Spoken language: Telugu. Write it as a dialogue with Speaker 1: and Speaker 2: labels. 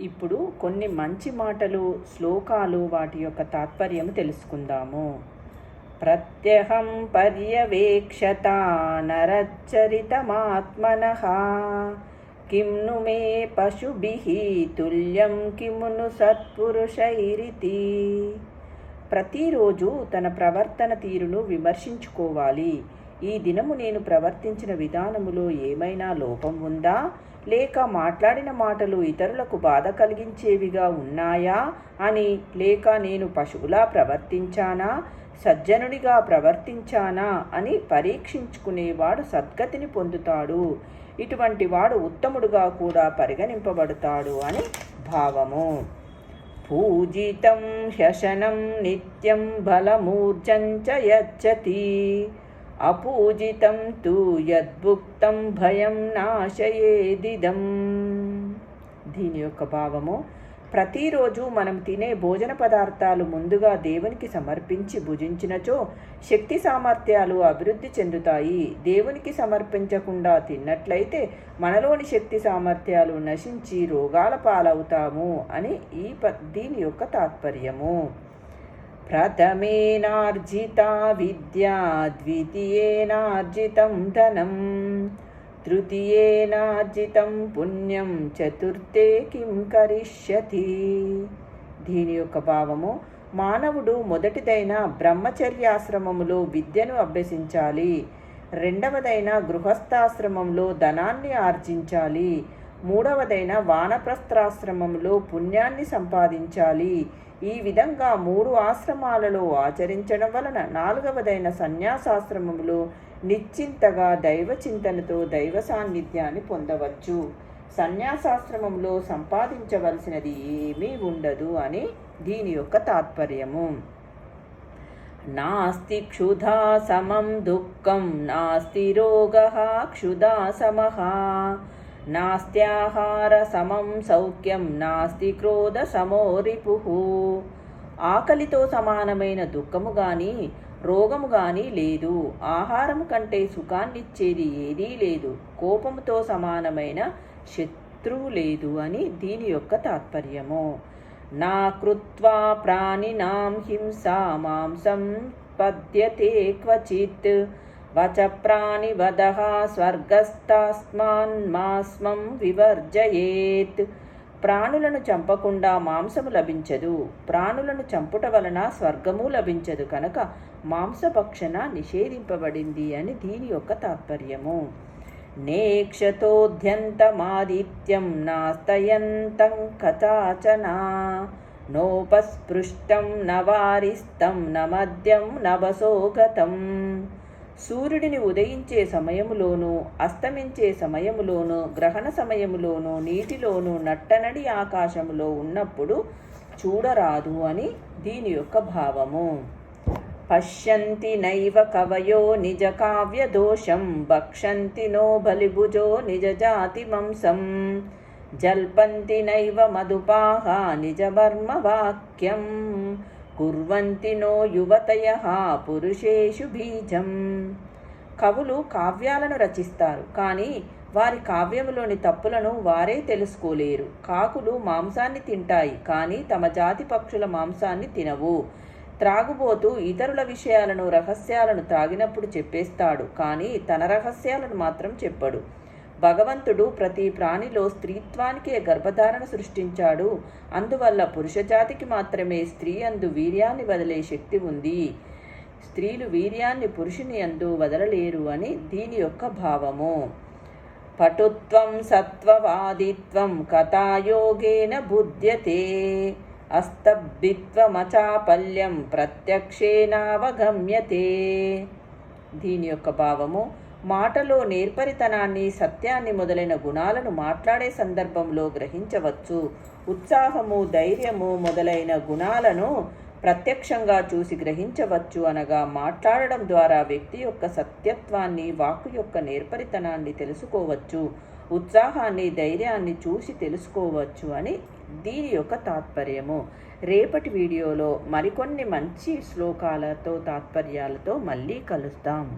Speaker 1: ఇప్పుడు కొన్ని మంచి మాటలు శ్లోకాలు వాటి యొక్క తాత్పర్యం తెలుసుకుందాము. ప్రత్యహం పర్యవేక్షత నరచరితమాత్మన కిం ను మే పశుభిః తుల్యం కిమును సత్పురుషైరితి. ప్రతిరోజు తన ప్రవర్తన తీరును విమర్శించుకోవాలి. ఈ దినము నేను ప్రవర్తించిన విధానములో ఏమైనా లోపం ఉందా? లేక మాట్లాడిన మాటలు ఇతరులకు బాధ కలిగించేవిగా ఉన్నాయా? అని లేక నేను పశువులా ప్రవర్తించానా? సజ్జనుడిగా ప్రవర్తించానా? అని పరీక్షించుకునేవాడు సద్గతిని పొందుతాడు. ఇటువంటి వాడు ఉత్తముడుగా కూడా పరిగణింపబడతాడు అని భావము. పూజితం హ్యశనం నిత్యం బలమూర్జం చ యచ్చతి. అపూజితం తు యద్భుక్తం భయం నాశయేదిదం. దీని యొక్క భావము ప్రతిరోజు మనం తినే భోజన పదార్థాలు ముందుగా దేవునికి సమర్పించి భుజించినచో శక్తి సామర్థ్యాలు అభివృద్ధి చెందుతాయి. దేవునికి సమర్పించకుండా తిన్నట్లయితే మనలోని శక్తి సామర్థ్యాలు నశించి రోగాల పాలవుతాము అని ఈ ప దీని యొక్క తాత్పర్యము. ప్రథమేనార్జితా విద్యా ద్వితీయేనార్జితం ధనం తృతీయేనార్జితం పుణ్యం చతుర్థే కిం కరిష్యతి దీని యొక్క భావము మానవుడు మొదటిదైన బ్రహ్మచర్యాశ్రమములో విద్యను అభ్యసించాలి రెండవదైన గృహస్థాశ్రమంలో ధనాన్ని ఆర్జించాలి మూడవదైన వానప్రస్థాశ్రమంలో పుణ్యాన్ని సంపాదించాలి. ఈ విధంగా మూడు ఆశ్రమాలలో ఆచరించడం వలన నాలుగవదైన సన్యాసాశ్రమంలో నిశ్చింతగా దైవ చింతనతో దైవ సాన్నిధ్యాన్ని పొందవచ్చు. సన్యాసాశ్రమంలో సంపాదించవలసినది ఏమీ ఉండదు అని దీని యొక్క తాత్పర్యము. నాస్తి క్షుధా సమం దుఃఖం నాస్తి రోగ క్షుధా సమః. నాస్త్యాహార సమం సౌఖ్యం నాస్తి క్రోధ సమో రిపుః ఆకలితో సమానమైన దుఃఖము గాని రోగము గాని లేదు. ఆహారము కంటే సుఖాన్నిచ్చేది ఏదీ లేదు. కోపముతో సమానమైన శత్రువు లేదు అని దీని యొక్క తాత్పర్యము. నా కృత్వా ప్రాణినాం హింసా మాంసం పద్యతే క్వచిత్. వచ ప్రాణివద స్వర్గస్థాస్మాన్ మాస్మం వివర్జయేత్ ప్రాణులను చంపకుండా మాంసము లభించదు. ప్రాణులను చంపుట వలన స్వర్గము లభించదు కనుక మాంసభక్షణ నిషేధింపబడింది అని దీని యొక్క తాత్పర్యము. నేక్షతోధ్యంతమాదిత్యం నాస్తయంతం కచాచనా నోపస్పృష్టం నవారిస్తం నమద్యం నవసోగతం। సూర్యుడిని ఉదయించే సమయములోను అస్తమించే సమయములోను గ్రహణ సమయములోను నీటిలోను నట్టనడి ఆకాశములో ఉన్నప్పుడు చూడరాదు అని దీని యొక్క భావము. పశ్యంతి నైవ కవయో నిజ కావ్య దోషం భక్షంతి నో బలిభుజో నిజ జాతి మంసం. జల్పంతి నైవ మధుపాహ నిజ వాక్యం. కుర్వంతి నో యువతయ పురుషేషు బీజం కవులు కావ్యాలను రచిస్తారు కానీ వారి కావ్యములోని తప్పులను వారే తెలుసుకోలేరు. కాకులు మాంసాన్ని తింటాయి కానీ తమ జాతి పక్షుల మాంసాన్ని తినవు. త్రాగుబోతూ ఇతరుల విషయాలను రహస్యాలను త్రాగినప్పుడు చెప్పేస్తాడు కానీ తన రహస్యాలను మాత్రం చెప్పడు. భగవంతుడు ప్రతి ప్రాణిలో స్త్రీత్వానికే గర్భధారణ సృష్టించాడు. అందువల్ల పురుషజాతికి మాత్రమే స్త్రీ అందు వీర్యాన్ని వదిలే శక్తి ఉంది. స్త్రీలు వీర్యాన్ని పురుషుని అందు వదలలేరు అని దీని యొక్క భావము. పటుత్వం సత్వవాదిత్వం కథాయోగేన బుధ్యతే. అస్తభిత్వమచాపల్యం ప్రత్యక్షేనావగమ్యతే. దీని యొక్క భావము మాటలో నేర్పరితనాన్ని సత్యాన్ని మొదలైన గుణాలను మాట్లాడే సందర్భంలో గ్రహించవచ్చు. ఉత్సాహము ధైర్యము మొదలైన గుణాలను ప్రత్యక్షంగా చూసి గ్రహించవచ్చు అనగా మాట్లాడడం ద్వారా వ్యక్తి యొక్క సత్యత్వాన్ని వాక్కు యొక్క నేర్పరితనాన్ని తెలుసుకోవచ్చు. ఉత్సాహాన్ని ధైర్యాన్ని చూసి తెలుసుకోవచ్చు అని దీని యొక్క తాత్పర్యము. రేపటి వీడియోలో మరికొన్ని మంచి శ్లోకాలతో తాత్పర్యాలతో మళ్ళీ కలుస్తాం